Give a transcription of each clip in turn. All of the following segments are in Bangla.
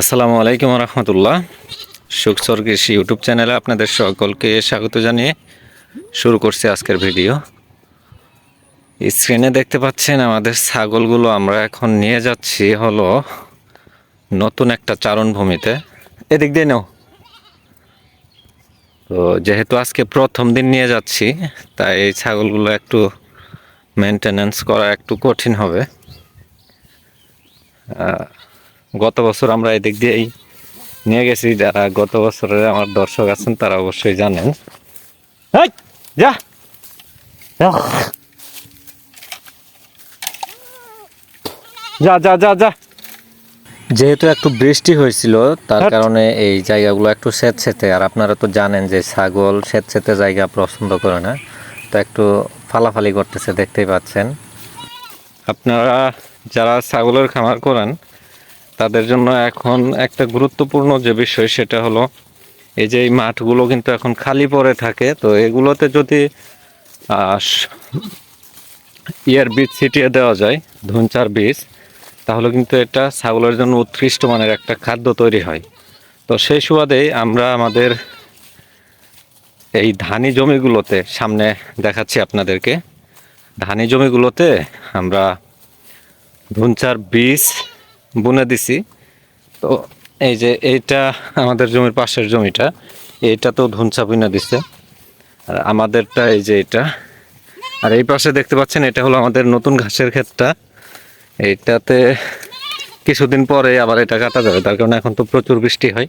আসসালামু আলাইকুম রহমতুল্লাহ সুখসর কৃষি ইউটিউব চ্যানেলে আপনাদের সকলকে স্বাগত জানিয়ে শুরু করছি আজকের ভিডিও। স্ক্রিনে দেখতে পাচ্ছেন আমাদের ছাগলগুলো, আমরা এখন নিয়ে যাচ্ছি হলো নতুন একটা চারণভূমিতে এদিক দিয়ে নাও। তো যেহেতু আজকে প্রথম দিন নিয়ে যাচ্ছি, তাই এই ছাগলগুলো একটু মেনটেনেন্স করা একটু কঠিন হবে। গত বছর আমরা এদিক দিয়েই নিয়ে গেছি যারা গত বছরের আমার দর্শক আছেন তারা অবশ্যই জানেন। এই, যা। যা। যা যা যা যা। যেহেতু একটু বৃষ্টি হয়েছিল তার কারণে এই জায়গাগুলো একটু স্যাঁতস্যাঁতে আর আপনারা তো জানেন যে ছাগল স্যাঁতস্যাঁতে জায়গা পছন্দ করে না তো একটু ফালাফালি করতেছে দেখতেই পাচ্ছেন। আপনারা যারা ছাগলের খামার করেন তাদের জন্য এখন একটা গুরুত্বপূর্ণ যে বিষয় সেটা হলো এই যে এই মাঠগুলো কিন্তু এখন খালি পড়ে থাকে, তো এগুলোতে যদি ইয়ার বীজ ছিটিয়ে দেওয়া যায়, ধুনচার বীজ, তাহলে কিন্তু এটা ছাগলের জন্য উৎকৃষ্ট মানের একটা খাদ্য তৈরি হয়। তো সেই সুবাদেই আমরা আমাদের এই ধানি জমিগুলোতে, সামনে দেখাচ্ছি আপনাদেরকে, ধানি জমিগুলোতে আমরা ধুনচার বীজ বুনে দিছি। তো এই যে এইটা আমাদের জমির পাশের জমিটা, এইটা তো ধুনচা বুনে দিছে। আর আমাদেরটা এই যে এটা আর এই পাশে দেখতে পাচ্ছেন, এটা হলো আমাদের নতুন ঘাসের ক্ষেতটা। এইটাতে কিছুদিন পরে আবার এটা কাটা যাবে, তার কারণে এখন তো প্রচুর বৃষ্টি হয়।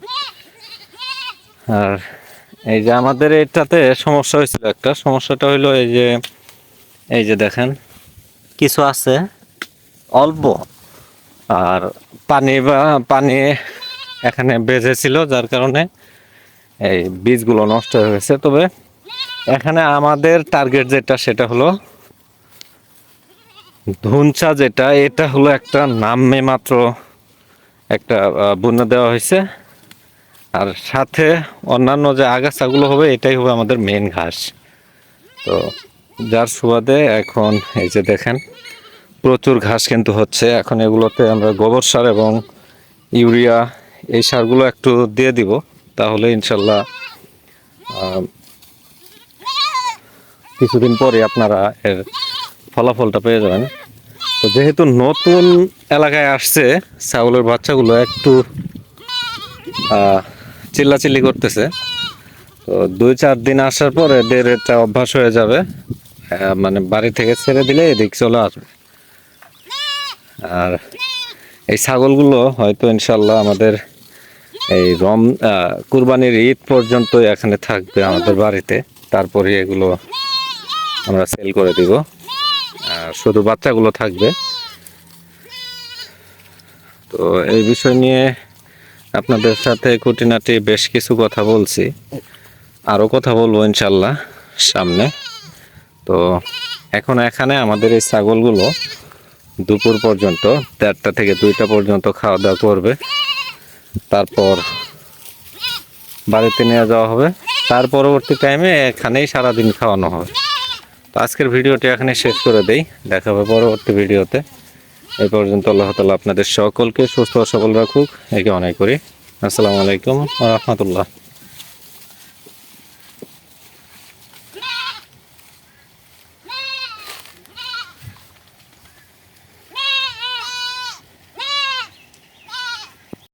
আর এই যে আমাদের এটাতে সমস্যা হয়েছিল একটা, সমস্যাটা হইল এই যে এই যে দেখেন, কিছু আছে, অল্প। আর পানি বা পানি এখানে বেজেছিল যার কারণে এই বীজগুলো নষ্ট হয়ে গেছে। তবে এখানে আমাদের টার্গেট যেটা সেটা হলো ধুনচা যেটা এটা হলো একটা নামে মাত্র একটা আহ, বুনে দেওয়া হয়েছে। আর সাথে অন্যান্য যে আগাছাগুলো হবে এটাই হবে আমাদের মেন ঘাস। তো যার সুবাদে এখন এই যে দেখেন প্রচুর ঘাস কিন্তু হচ্ছে। এখন এগুলোতে আমরা গোবর সার এবং ইউরিয়া এই সারগুলো একটু দিয়ে দিব, তাহলে ইনশাল্লাহ কিছুদিন পরে আপনারা এর ফলাফলটা পেয়ে যাবেন। তো যেহেতু নতুন এলাকায় আসছে, ছাগলের বাচ্চাগুলো একটু চিল্লাচিল্লি করতেছে। তো দুই চার দিন আসার পরে এটা অভ্যাস হয়ে যাবে মানে বাড়ি থেকে ছেড়ে দিলে এদিক চলে আসবে। আর এই ছাগলগুলো হয়তো ইনশাল্লাহ আমাদের এই রম কুরবানির ঈদ পর্যন্ত এখানে থাকবে আমাদের বাড়িতে। তারপরে এগুলো আমরা সেল করে দিব। আর শুধু বাচ্চাগুলো থাকবে। তো এই বিষয় নিয়ে আপনাদের সাথে খুঁটিনাটি বেশ কিছু কথা বলছি। আরও কথা বলব ইনশাল্লাহ সামনে। তো এখন এখানে আমাদের এই ছাগলগুলো দুপুর পর্যন্ত, দেড়টা থেকে দুইটা পর্যন্ত খাওয়া দাওয়া করবে। তারপর বাড়িতে নিয়ে যাওয়া হবে। তার পরবর্তী টাইমে এখানেই সারাদিন খাওয়ানো হবে। তো আজকের ভিডিওটি এখানে শেষ করে দেই। দেখা হবে পরবর্তী ভিডিওতে। এ পর্যন্ত আল্লাহ তালা আপনাদের সকলকে সুস্থ ও সবল রাখুক। একে অনেক করি। আসসালামু আলাইকুম রহমতুল্লাহ।